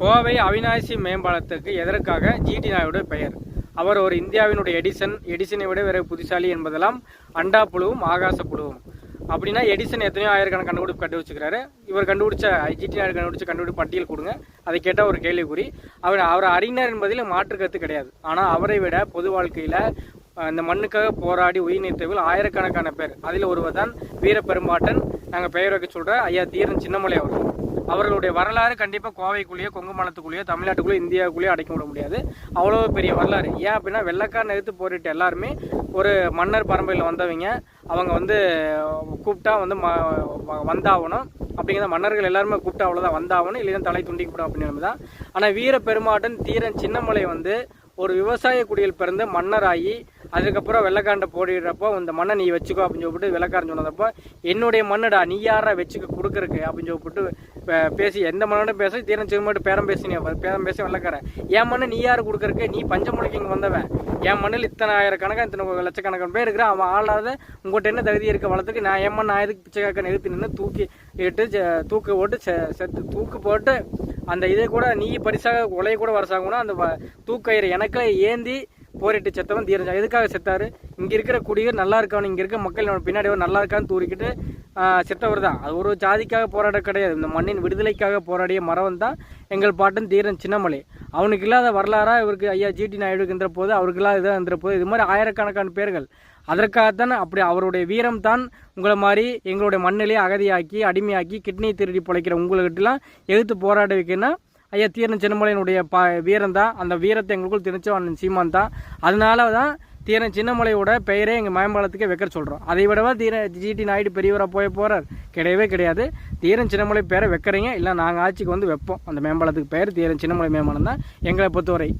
கோவை அவினாசி மேம்பாலத்துக்கு எதற்காக ஜிடி நாயுடு பெயர்? அவர் ஒரு இந்தியாவினுடைய எடிசன் எடிசனை விட வேற புத்திசாலி என்பதெல்லாம் அண்டா புழுவும் ஆகாச புழுவும் அப்படின்னா எடிசன் எத்தனையோ ஆயிரக்கணக்கான கண்டுபிடிப்பு கண்டுபிடிச்சிருக்காரு இவர் கண்டுபிடிச்ச ஜிடி நாயுடு கண்டுபிடிச்ச கண்டுபிடிப்பு பட்டியல் கொடுங்க. அதை கேட்டால் ஒரு கேள்விக்குறி. அவர் அவர் அறிஞர் என்பதில் மாற்று கருத்து கிடையாது. ஆனால் அவரை விட பொது வாழ்க்கையில் இந்த மண்ணுக்காக போராடி உயிர் நீத்தவில் ஆயிரக்கணக்கான பேர். அதில் ஒருவர் தான் வீரப்பெரும்பாட்டன். நாங்கள் பெயர் வைக்க சொல்கிற ஐயா தீரன் சின்னமலை அவர்கள். அவர்களுடைய வரலாறு கண்டிப்பாக கோவைக்குள்ளேயோ கொங்கு மலத்துக்குள்ளேயோ தமிழ்நாட்டுக்குள்ளேயோ இந்தியாவுக்குள்ளேயோ அடைக்க விட முடியாது. அவ்வளோ பெரிய வரலாறு. ஏன் அப்படின்னா வெள்ளக்காரன் எதிர்த்து போரிட்டு எல்லாருமே ஒரு மன்னர் பரம்பரையில் வந்தவங்க. அவங்க வந்து கூப்பிட்டா வந்து ம வந்தாகணும். அப்படிங்கிற மன்னர்கள் எல்லாருமே கூப்பிட்டா அவ்வளோதான் வந்தாகணும். இல்லைன்னா தலை துண்டிக்கப்படும் அப்படின்னு தான். ஆனால் வீர பெருமாட்டன் தீரன் சின்னமலை வந்து ஒரு விவசாய குடியில் பிறந்து மன்னராகி அதுக்கப்புறம் வெள்ளக்காண்டை போடுறப்போ இந்த மண்ணை நீ வச்சுக்கோ அப்படின்னு சொல்லிட்டு வெள்ளக்காரன் சொன்னதப்போ என்னுடைய மண்ணுடா நீ யாரா வச்சுக்க கொடுக்குறக்கு அப்படின்னு சொல்லிட்டு பேசி எந்த மண்ணோட பேச தீரன் சிறுமாட்டு பேரம் பேசினே பேரம் பேசி வெள்ளக்காரன் என் மண்ணை நீ யார் கொடுக்குறக்கு நீ பஞ்சமொழிக்கு இங்கே வந்தவன். என் மண்ணில் இத்தனை ஆயிரக்கணக்காக இத்தனை லட்சக்கணக்கான பேர் இருக்கிறான். அவன் ஆளாத உங்கள்கிட்ட என்ன தகுதி இருக்க வளர்த்துக்கு நான் என் மண் நான் எதுக்கு பிச்சைக்காக்க நிறுத்தி நின்று தூக்கி இட்டு செ- தூக்கு போட்டு செ- செத்து தூக்கு போட்டு அந்த இதை கூட நீ பரிசாக உலைய கூட வரசாகணும் அந்த தூக்கயிறு எனக்கு ஏந்தி போரிட்டு செத்தவன் தீரஞ்சா எதுக்காக செத்தாரு? இங்க இருக்கிற குடிகள் நல்லா இருக்கான்னு இங்க இருக்க மக்கள் பின்னாடி நல்லா இருக்கான்னு தூரிக்கிட்டு செத்தவர் தான். அது ஒரு ஜாதிக்காக போராட கிடையாது. இந்த மண்ணின் விடுதலைக்காக போராடிய மரவன் தான் எங்கள் பாட்டன் தீரன் சின்னமலை. அவனுக்கு இல்லாத வரலாறா இவருக்கு ஐயா ஜிடி நாயுடுங்கிற போது அவருக்கு இல்லாத இதாக இருந்த போது. இது மாதிரி ஆயிரக்கணக்கான பேர்கள் அதற்காகத்தான் அப்படி அவருடைய வீரம் தான் உங்களை மாதிரி எங்களுடைய மண்ணிலே அகதியாக்கி அடிமையாக்கி கிட்னி திருடி பிழைக்கிற உங்கள்கிட்டலாம் எதிர்த்து போராட வைக்கணும்னா ஐயா தீரன் சின்னமலையினுடைய ப வீரம் தான். அந்த வீரத்தை எங்களுக்குள் திணிச்சவன் சீமான் தான். அதனால தான் தீரன் சின்னமலையோட பெயரே எங்கள் மேம்பாலத்துக்கே வைக்க சொல்கிறோம் அதை விடவா தீர ஜிடி நாயுடு பெரியவராக போய் போகிறார் கிடையவே கிடையாது. தீரன் சின்னமலை பேரை வைக்கிறீங்க இல்லை நாங்கள் ஆட்சிக்கு வந்து வைப்போம். அந்த மேம்பாலத்துக்கு பெயர் தீரன் சின்னமலை மேம்பாலம் தான். எங்களை பொறுத்தவரை.